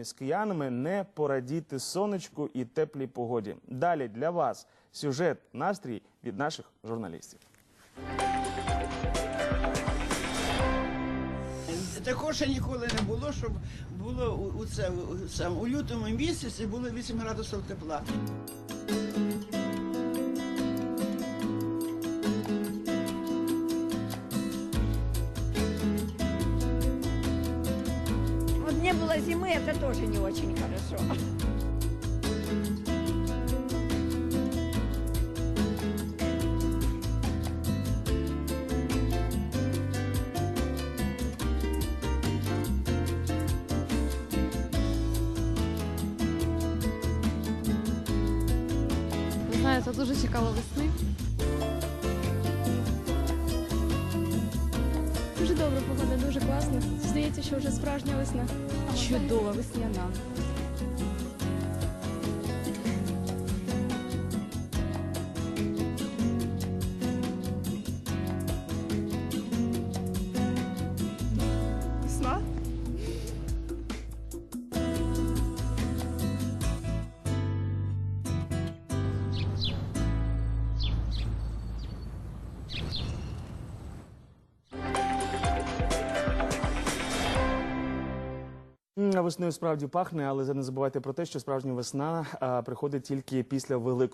із киянами не порадіти сонечку і теплій погоді. Далі для вас сюжет, настрій від наших журналістів. Такого ще ніколи не було, щоб було у, це, у, у лютому місяці було 8 градусів тепла. Не было зимы, это тоже не очень хорошо. Знаєте, дуже чекала весни. Добра погода, дуже класно. Здається, що вже справжня весна. Чудова весняна. Весною справді пахне, але не забувайте про те, що справжня весна приходить тільки після великої.